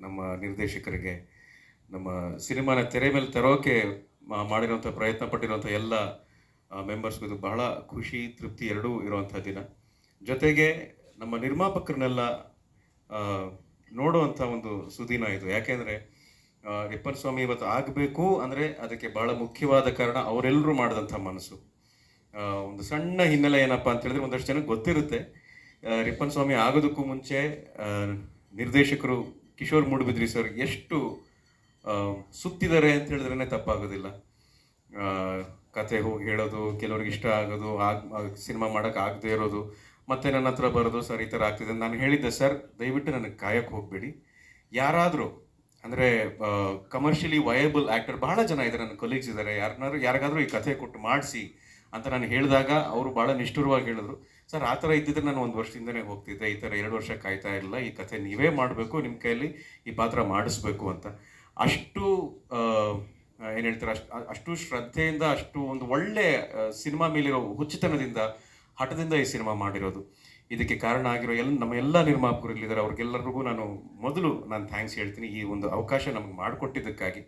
ನಮ್ಮ ನಿರ್ದೇಶಕರಿಗೆ, ನಮ್ಮ ಸಿನಿಮಾನ ತೆರೆ ಮೇಲೆ ತರೋಕೆ ಮಾ- ಮಾಡಿರೋಂಥ ಪ್ರಯತ್ನ ಪಟ್ಟಿರುವಂಥ ಎಲ್ಲ ಮೆಂಬರ್ಸ್ಗೂ ಬಹಳ ಖುಷಿ, ತೃಪ್ತಿ ಎರಡೂ ಇರುವಂಥ ದಿನ. ಜೊತೆಗೆ ನಮ್ಮ ನಿರ್ಮಾಪಕರನ್ನೆಲ್ಲ ನೋಡುವಂಥ ಒಂದು ಸುದಿನ ಇದು. ಯಾಕೆಂದರೆ ರಿಪ್ಪನ್ ಸ್ವಾಮಿ ಇವತ್ತು ಆಗಬೇಕು ಅಂದರೆ ಅದಕ್ಕೆ ಬಹಳ ಮುಖ್ಯವಾದ ಕಾರಣ ಅವರೆಲ್ಲರೂ ಮಾಡಿದಂಥ ಮನಸ್ಸು. ಒಂದು ಸಣ್ಣ ಹಿನ್ನೆಲೆ ಏನಪ್ಪ ಅಂತ ಹೇಳಿದ್ರೆ ಒಂದಷ್ಟು ಜನಕ್ಕೆ ಗೊತ್ತಿರುತ್ತೆ. ರಿಪ್ಪನ್ ಸ್ವಾಮಿ ಆಗೋದಕ್ಕೂ ಮುಂಚೆ ನಿರ್ದೇಶಕರು ಕಿಶೋರ್ ಮೂಡುಬಿದ್ರಿ ಸರ್, ಎಷ್ಟು ಸುತ್ತಿದ್ದಾರೆ ಅಂತ ಹೇಳಿದ್ರೇ ತಪ್ಪಾಗೋದಿಲ್ಲ. ಕತೆ ಹೋಗಿ ಹೇಳೋದು, ಕೆಲವ್ರಿಗೆ ಇಷ್ಟ ಆಗೋದು, ಆಗ ಸಿನಿಮಾ ಮಾಡೋಕೆ ಆಗದೇ ಇರೋದು, ಮತ್ತೆ ನನ್ನ ಹತ್ರ ಬರೋದು ಸರ್, ಈ ಥರ ಆಗ್ತಿದೆ ನಾನು ಹೇಳಿದ್ದೆ. ಸರ್, ದಯವಿಟ್ಟು ನನಗೆ ಕಾಯಕ್ಕೆ ಹೋಗಬೇಡಿ. ಯಾರಾದರೂ, ಅಂದರೆ ಕಮರ್ಷಿಯಲಿ ವಯಬಲ್ ಆ್ಯಕ್ಟರ್ ಬಹಳ ಜನ ಇದ್ದಾರೆ ನನ್ನ ಕೊಲೀಗ್ಸ್ ಇದ್ದಾರೆ ಯಾರನ್ನಾದ್ರೂ ಯಾರಿಗಾದರೂ ಈ ಕಥೆ ಕೊಟ್ಟು ಮಾಡಿಸಿ ಅಂತ ನಾನು ಹೇಳಿದಾಗ, ಅವರು ಭಾಳ ನಿಷ್ಠುರವಾಗಿ ಹೇಳಿದ್ರು. ಸರ್, ಆ ಥರ ಇದ್ದಿದ್ರೆ ನಾನು ಒಂದು ವರ್ಷದಿಂದನೇ ಹೋಗ್ತಿದ್ದೆ. ಈ ಥರ ಎರಡು ವರ್ಷ ಕಾಯ್ತಾ ಇಲ್ಲ ಈ ಕಥೆ ನೀವೇ ಮಾಡಬೇಕು, ನಿಮ್ಮ ಕೈಯಲ್ಲಿ ಈ ಪಾತ್ರ ಮಾಡಿಸ್ಬೇಕು ಅಂತ. ಅಷ್ಟು ಏನು ಹೇಳ್ತಾರೆ, ಅಷ್ಟು ಅಷ್ಟು ಶ್ರದ್ಧೆಯಿಂದ, ಅಷ್ಟು ಒಂದು ಒಳ್ಳೆ ಸಿನಿಮಾ ಮೇಲಿರೋ ಹುಚ್ಚುತನದಿಂದ, ಹಠದಿಂದ ಈ ಸಿನಿಮಾ ಮಾಡಿರೋದು. ಇದಕ್ಕೆ ಕಾರಣ ಆಗಿರೋ ಎಲ್ಲ, ನಮ್ಮ ಎಲ್ಲ ನಿರ್ಮಾಪಕರು ಇಲ್ಲಿದ್ದಾರೆ ಅವ್ರಿಗೆಲ್ಲರಿಗೂ ನಾನು ಮೊದಲು ನಾನು ಥ್ಯಾಂಕ್ಸ್ ಹೇಳ್ತೀನಿ ಈ ಒಂದು ಅವಕಾಶ ನಮ್ಗೆ ಮಾಡಿಕೊಟ್ಟಿದ್ದಕ್ಕಾಗಿ.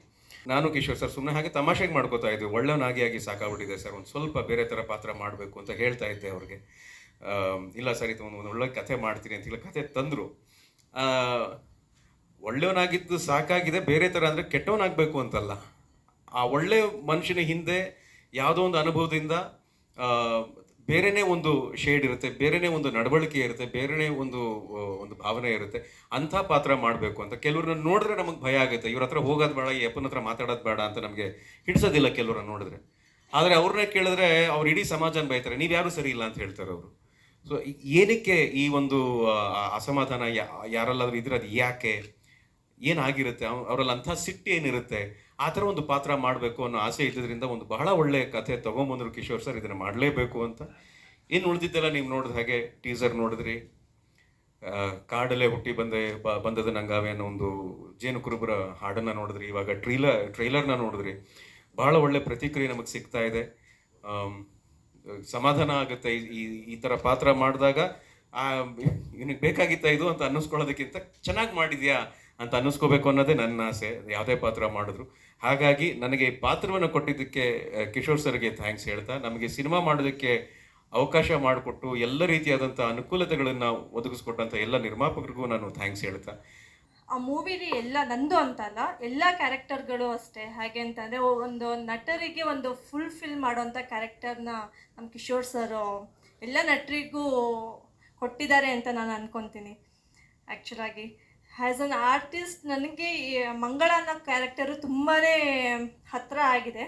ನಾನು ಕಿಶೋರ್ ಸರ್ ಸುಮ್ಮನೆ ಹಾಗೆ ತಮಾಷೆಗೆ ಮಾಡ್ಕೋತಾ ಇದ್ದೆ. ಒಳ್ಳೆಯವನಾಗಿ ಆಗಿ ಸಾಕಾಗ್ಬಿಟ್ಟಿದೆ ಸರ್. ಒಂದು ಸ್ವಲ್ಪ ಬೇರೆ ಥರ ಪಾತ್ರ ಮಾಡಬೇಕು ಅಂತ ಹೇಳ್ತಾ ಇದ್ದೆ ಅವ್ರಿಗೆ. ಇಲ್ಲ ಸರ್, ಇದು ಒಂದು ಒಳ್ಳೆ ಕಥೆ ಮಾಡ್ತೀನಿ ಅಂತ ಹೇಳಿ ಕಥೆ ತಂದರು. ಒಳ್ಳೆಯವನಾಗಿದ್ದು ಸಾಕಾಗಿದೆ, ಬೇರೆ ಥರ ಅಂದರೆ ಕೆಟ್ಟವನಾಗಬೇಕು ಅಂತಲ್ಲ. ಆ ಒಳ್ಳೆ ಮನುಷ್ಯನ ಹಿಂದೆ ಯಾವುದೋ ಒಂದು ಅನುಭವದಿಂದ ಬೇರೆಯೇ ಒಂದು ಶೇಡ್ ಇರುತ್ತೆ, ಬೇರೆನೇ ಒಂದು ನಡವಳಿಕೆ ಇರುತ್ತೆ, ಬೇರೆನೇ ಒಂದು ಒಂದು ಭಾವನೆ ಇರುತ್ತೆ, ಅಂಥ ಪಾತ್ರ ಮಾಡಬೇಕು ಅಂತ. ಕೆಲವ್ರನ್ನ ನೋಡಿದ್ರೆ ನಮಗೆ ಭಯ ಆಗುತ್ತೆ, ಇವ್ರ ಹತ್ರ ಹೋಗೋದು ಬೇಡ, ಈ ಅಪ್ಪನ ಹತ್ರ ಮಾತಾಡೋದು ಬೇಡ ಅಂತ ನಮಗೆ ಹಿಡಿಸೋದಿಲ್ಲ ಕೆಲವ್ರನ್ನ ನೋಡಿದ್ರೆ. ಆದರೆ ಅವ್ರನ್ನೇ ಕೇಳಿದ್ರೆ ಅವ್ರು ಇಡೀ ಸಮಾಜನ ಬೈತಾರೆ ನೀವು ಯಾರು ಸರಿ ಇಲ್ಲ ಅಂತ ಹೇಳ್ತಾರೆ ಅವರು. ಸೊ ಏನಕ್ಕೆ ಈ ಒಂದು ಅಸಮಾಧಾನ ಯಾರಲ್ಲಾದ್ರೂ ಇದ್ರೆ ಅದು ಯಾಕೆ? ಏನಾಗಿರುತ್ತೆ? ಅವ್- ಅವರಲ್ಲಿ ಅಂಥ ಸಿಟ್ಟು ಏನಿರುತ್ತೆ? ಆ ಥರ ಒಂದು ಪಾತ್ರ ಮಾಡಬೇಕು ಅನ್ನೋ ಆಸೆ ಇದ್ದಿದ್ರಿಂದ ಒಂದು ಬಹಳ ಒಳ್ಳೆಯ ಕಥೆ ತೊಗೊಂಬಂದರು ಕಿಶೋರ್ ಸರ್, ಇದನ್ನು ಮಾಡಲೇಬೇಕು ಅಂತ. ಇನ್ನು ಉಳಿದಿದ್ದೆಲ್ಲ ನೀವು ನೋಡಿದ ಹಾಗೆ ಟೀಸರ್ ನೋಡಿದ್ರಿ. ಕಾಡಲ್ಲೇ ಹುಟ್ಟಿ ಬಂದೆ, ಬ- ಬಂದದ ನಂಗಾವೆ ಅನ್ನೋ ಒಂದು ಜೇನು ಕುರುಬರ ಹಾಡನ್ನು ನೋಡಿದ್ರಿ. ಇವಾಗ ಟ್ರೀಲರ್ ಟ್ರೈಲರ್ನ ನೋಡಿದ್ರಿ. ಬಹಳ ಒಳ್ಳೆ ಪ್ರತಿಕ್ರಿಯೆ ನಮಗೆ ಸಿಗ್ತಾ ಇದೆ. ಸಮಾಧಾನ ಆಗುತ್ತೆ ಈ- ಈ ಥರ ಪಾತ್ರ ಮಾಡಿದಾಗ ಇವನಿಗೆ ಬೇಕಾಗಿತ್ತ ಇದು ಅಂತ ಅನ್ನಿಸ್ಕೊಳ್ಳೋದಕ್ಕಿಂತ ಚೆನ್ನಾಗಿ ಮಾಡಿದ್ಯಾ ಅಂತ ಅನ್ನಿಸ್ಕೋಬೇಕು ಅನ್ನೋದೇ ನನ್ನ ಆಸೆ. ಯಾವುದೇ ಪಾತ್ರ ಮಾಡಿದ್ರು. ಹಾಗಾಗಿ ನನಗೆ ಈ ಪಾತ್ರವನ್ನು ಕೊಟ್ಟಿದ್ದಕ್ಕೆ ಆ, ಕಿಶೋರ್ ಸರ್ಗೆ ಥ್ಯಾಂಕ್ಸ್ ಹೇಳ್ತಾ ನಮಗೆ ಸಿನಿಮಾ ಮಾಡೋದಕ್ಕೆ ಅವಕಾಶ ಮಾಡಿಕೊಟ್ಟು ಎಲ್ಲ ರೀತಿಯಾದಂಥ ಅನುಕೂಲತೆಗಳನ್ನು ಒದಗಿಸ್ಕೊಟ್ಟಂಥ ಎಲ್ಲ ನಿರ್ಮಾಪಕರಿಗೂ ನಾನು ಥ್ಯಾಂಕ್ಸ್ ಹೇಳ್ತಾ. ಆ ಮೂವಿಲಿ ಎಲ್ಲ, ನಂದು ಅಂತಲ್ಲ, ಎಲ್ಲ ಕ್ಯಾರೆಕ್ಟರ್ಗಳು ಅಷ್ಟೇ. ಹಾಗೆ ಅಂತಂದರೆ ಒಂದು ನಟರಿಗೆ ಒಂದು ಫುಲ್ ಫಿಲ್ ಮಾಡೋಂಥ ಕ್ಯಾರೆಕ್ಟರ್ನ ನಮ್ಮ ಕಿಶೋರ್ ಸರು, ಎಲ್ಲ ನಟರಿಗೂ ಕೊಟ್ಟಿದ್ದಾರೆ ಅಂತ ನಾನು ಅಂದ್ಕೊತೀನಿ ಆ್ಯಕ್ಚುಲಾಗಿ ಆ್ಯಸ್ ಅನ್ ಆರ್ಟಿಸ್ಟ್ ನನಗೆ ಮಂಗಳ ಅನ್ನೋ ಕ್ಯಾರೆಕ್ಟರು ತುಂಬಾ ಹತ್ತಿರ ಆಗಿದೆ.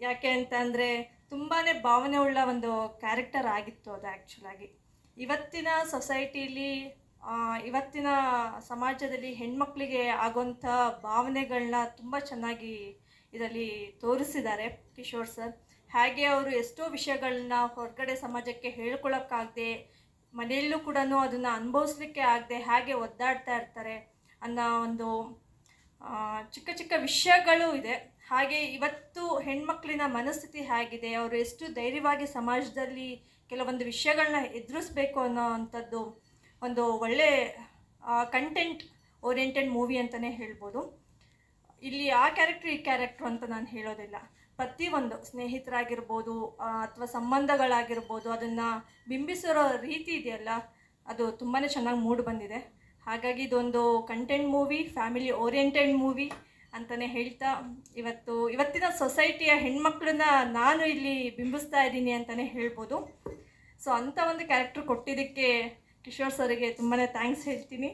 ಯಾಕೆ ಅಂತಂದರೆ ತುಂಬಾ ಭಾವನೆ ಉಳ್ಳ ಒಂದು ಕ್ಯಾರೆಕ್ಟರ್ ಆಗಿತ್ತು ಅದು ಆ್ಯಕ್ಚುಲಾಗಿ ಇವತ್ತಿನ ಸೊಸೈಟಿಲಿ ಇವತ್ತಿನ ಸಮಾಜದಲ್ಲಿ ಹೆಣ್ಮಕ್ಳಿಗೆ ಆಗೋಂಥ ಭಾವನೆಗಳನ್ನ ತುಂಬ ಚೆನ್ನಾಗಿ ಇದರಲ್ಲಿ ತೋರಿಸಿದ್ದಾರೆ ಕಿಶೋರ್ ಸರ್. ಹಾಗೆ ಅವರು ಎಷ್ಟೋ ವಿಷಯಗಳನ್ನ ಹೊರಗಡೆ ಸಮಾಜಕ್ಕೆ ಹೇಳ್ಕೊಳಕ್ಕಾಗದೆ, ಮನೆಯಲ್ಲೂ ಕೂಡ ಅದನ್ನು ಅನುಭವಿಸ್ಲಿಕ್ಕೆ ಆಗದೆ ಹಾಗೆ ಒದ್ದಾಡ್ತಾ ಇರ್ತಾರೆ ಅನ್ನೋ ಒಂದು ಚಿಕ್ಕ ಚಿಕ್ಕ ವಿಷಯಗಳು ಇದೆ. ಹಾಗೆ ಇವತ್ತು ಹೆಣ್ಮಕ್ಳಿನ ಮನಸ್ಥಿತಿ ಹೇಗಿದೆ, ಅವರು ಎಷ್ಟು ಧೈರ್ಯವಾಗಿ ಸಮಾಜದಲ್ಲಿ ಕೆಲವೊಂದು ವಿಷಯಗಳನ್ನ ಎದುರಿಸ್ಬೇಕು ಅನ್ನೋ ಅಂಥದ್ದು ಒಂದು ಒಳ್ಳೆ ಕಂಟೆಂಟ್ ಓರಿಯೆಂಟೆಡ್ ಮೂವಿ ಅಂತಲೇ ಹೇಳ್ಬೋದು. ಇಲ್ಲಿ ಆ ಕ್ಯಾರೆಕ್ಟ್ರ್ ಈ ಕ್ಯಾರೆಕ್ಟ್ರು ಅಂತ ನಾನು ಹೇಳೋದಿಲ್ಲ. ಪ್ರತಿಯೊಂದು ಸ್ನೇಹಿತರಾಗಿರ್ಬೋದು ಅಥವಾ ಸಂಬಂಧಗಳಾಗಿರ್ಬೋದು, ಅದನ್ನು ಬಿಂಬಿಸಿರೋ ರೀತಿ ಇದೆಯಲ್ಲ, ಅದು ತುಂಬಾ ಚೆನ್ನಾಗಿ ಮೂಡ್ ಬಂದಿದೆ. ಹಾಗಾಗಿ ಇದೊಂದು content movie family oriented movie ಅಂತಲೇ ಹೇಳ್ತಾ, ಇವತ್ತು, ಇವತ್ತಿನ ಸೊಸೈಟಿಯ ಹೆಣ್ಮಕ್ಳನ್ನ ನಾನು ಇಲ್ಲಿ ಬಿಂಬಿಸ್ತಾ ಇದ್ದೀನಿ ಅಂತಲೇ ಹೇಳ್ಬೋದು. ಸೊ ಅಂಥ ಒಂದು ಕ್ಯಾರೆಕ್ಟರ್ ಕೊಟ್ಟಿದ್ದಕ್ಕೆ ಕಿಶೋರ್ ಸರಿಗೆ ತುಂಬಾ ಥ್ಯಾಂಕ್ಸ್ ಹೇಳ್ತೀನಿ.